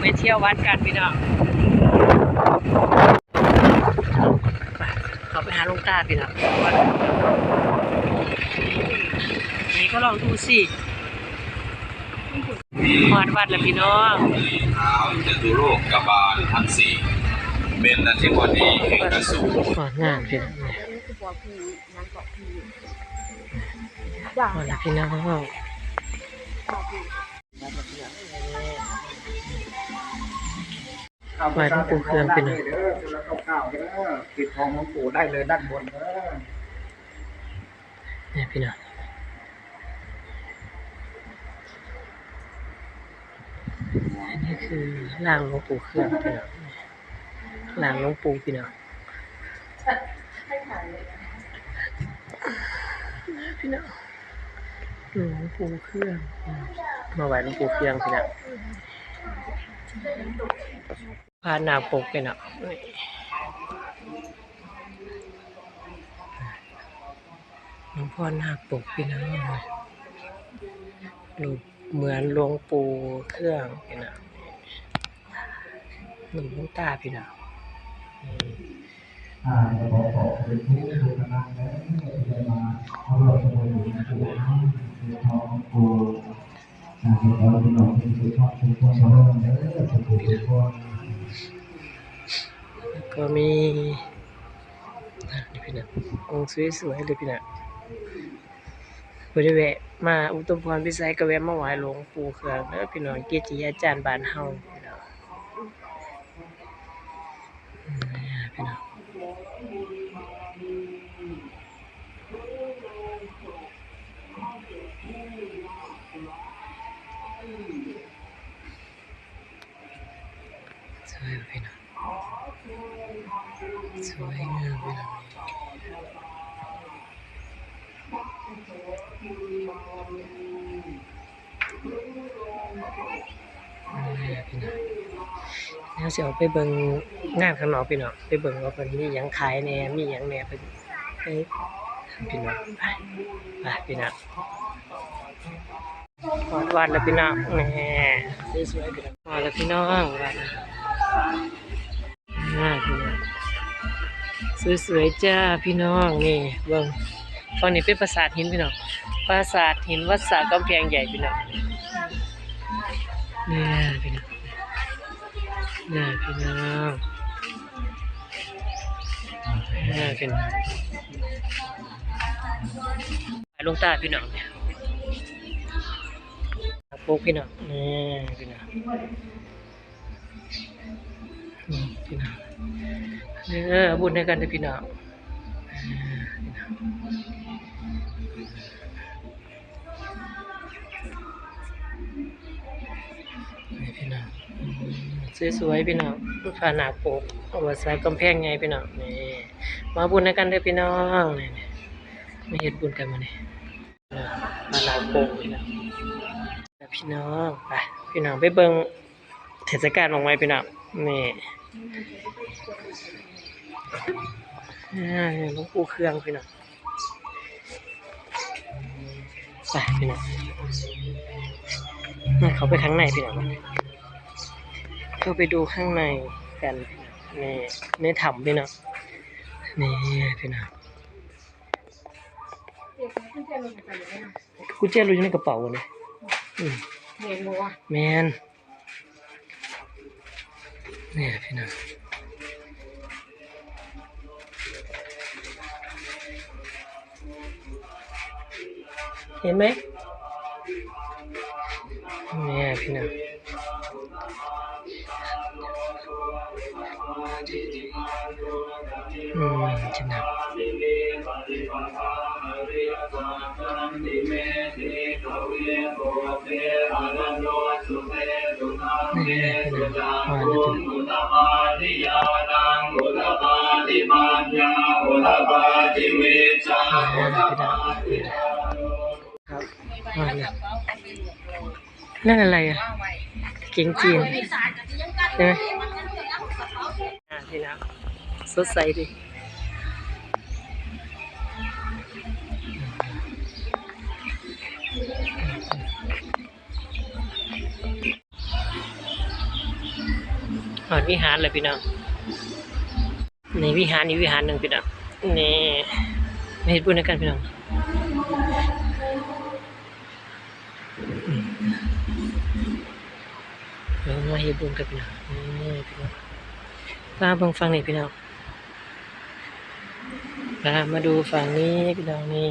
ไปเที่ยววัดกันพี่น้องไปเขาไปหาหลวงตาพี่น้องวัดนี่ก็ลองดูสิหอดวัดแล้วพี่น้องท้าวจตุโลกกบาลทั้งสี่เป็นอธิบดีแห่งกระทรวงหอดงามพี่น้องนี่หอดแล้วพี่น้อง ไหว้หลวงปู่เครื่องพี่น้องแล้วก็ข้าวเด้อปิดทองหลวงปู่ได้เลยด้านบนเด้อนี่พี่น้องอันนี้คือร่างหลวงปู่เครื่องพี่น้องร่างหลวงปู่พี่น้องพี่น้องหลวงปู่เครื่องมาไหว้หลวงปู่เครื่องพี่น้อง พานาปกพี่น้องนี่หลวงพ่อนาคปกพี่น้องรูปเหมือนหลวงปู่เครื่องพี่น้องหนุ่มน้ำตาพี่น้องอืมอ่า ขอขอบคุณทุกท่านนะเด้อที่ได้มาเอาเราสมุนอยู่ในตัวน้ำปิดทองหลวงปู่อ่าขอให้พี่น้องที่ชอบทุกคนเด้อเด้อทุกคนทุกคนก็มีนี่พี่น้ององค์สวยๆเลยพี่น้องบริเวณมาอุตมพรพิสัยก็แวะมาไหว้หลวงปู่เครืองแล้วพี่น้องเกจิอาจารย์บานเฮาพี่น้องพี่น้อง สวยน้องสวยงามเนี่ยแล้วสิเอาไปเบิ่งงานข้างนอกพี่น้องไปเบิ่งว่าเพิ่นมีหยังขายแหน่มีหยังแหน่เพิ่นไปพี่น้องไปไปพี่น้องฮอดวัดแล้วพี่น้องแหน่สวยๆพี่น้องฮอดแล้วพี่น้องวัด อ่าพี่น้องสวยๆจ้าพี่น้องนี่เบิ่งตอนนี้เป็นปราสาทหินพี่น้องปราสาทหินวัดสากำแพงใหญ่พี่น้องนี่พี่น้องน่าพี่น้องน่าพี่น้องไปลงตาพี่น้องเนี่ยปลูกพี่น้องนี่พี่น้อง พี่น้องเออบุญให้กันเด้อพี่น้องพี่น้องพี่น้องสวยๆพี่น้องผ่าหนาปกเอาไว้ใส่กำแพงไงพี่น้องนี่มาบุญให้กันเด้อพี่น้องนี่มาเฮ็ดบุญกันมานี่ผ่าหนาปกพี่น้องพี่น้องไปพี่น้องไปเบิ่งเทศกาลของไม้พี่น้องนี่ หลวงปู่เครื่องพี่น้องไปพี่น้องมาเขาไปข้างในพี่น้องเข้าไปดูข้างในกันนี่ในถ้ำพี่น้องนี่พี่น้องกุญแจรู้อยู่ในกระเป๋าเลยอืมเห็นบ่วะแมนเนี่ยพี่น้องเห็นไหมเนี่ยพี่น้องอืมจะหนัก นี่คือมาแล้วถึงครับมาแล้วนั่นอะไรอะเก่งจีนใช่ไหมอ่าพี่น้ำสดใสดิ หอดวิหารเลยพี่น้องนี่วิหารนี่วิหารหนึ่งพี่น้องนี่ไมาเฮ็ดบุญกันพี่น้องมเดี๋ยวมาเฮ็ดบุญกันพี่น้องนี่พี่น้องมาเบิ่งฟังนี่พี่น้องมามาดูฝั่งนี้พี่น้องนี่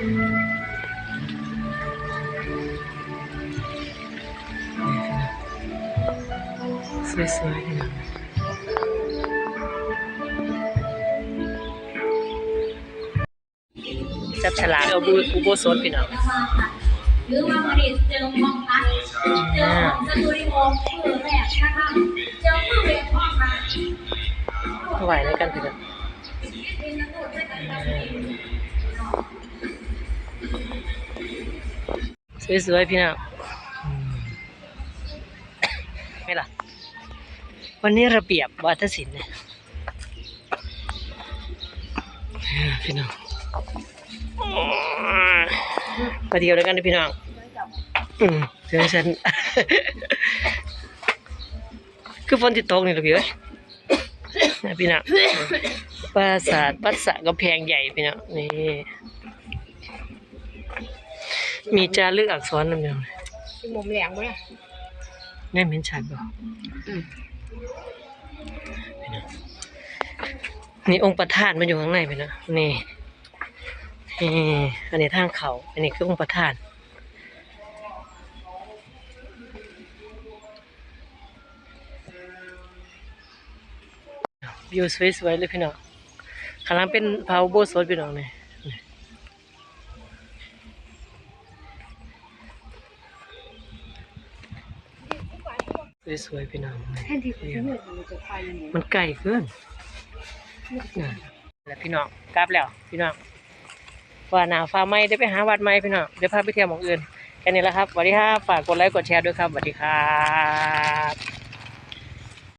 สาวพี่น้องสวยๆพี่น้องจับฉลากเอาบูอุโบสถพี่น้องหรือว่าวันนี้เจอห้องพักเจอของสตูดิโอมือแรกนะคะเจอมือเวทห้องพักถวายในกันพี่น้อง สวยๆพี่น้องอืมไม่ล่ะ วันนี้ระเบียบวัฒนศิลป์เนี่ยพี่น้องมาเดียวแล้วกันนะพี่น้องอืมเดี๋ยวฉันคือฝนที่ตกนี่ละพี่เอ้ยนะพี่น้องปราสาทวัดสระกำแพงใหญ่พี่น้องนี่ มีจารึกอักษรนั่นเองมุมแหลงบ่เนี่ยนี่เห็นชัดบ่พี่น้องนี่องค์ประธานมันอยู่ข้างในพี่น้องนี่นี่อันนี้ทางเขา อันนี้คือองค์ประธานวิวสวยๆเลยพี่น้องข้างหล่างเป็นพาวโบสถพี่น้องนี่ สวยๆพี่น้องแทนที่จะเหนื่อยมันจะไปอยู่มันไกลเกินน่ะแล้วพี่น้องกลับแล้วพี่น้องว่าหนาวฟ้าไหมได้ไปหาวัดไหมพี่น้องเดี๋ยวพาไปเที่ยวหมองอื่นแค่นี้แหละครับสวัสดีครับฝากกดไลค์กดแชร์ด้วยครับสวัสดีครับ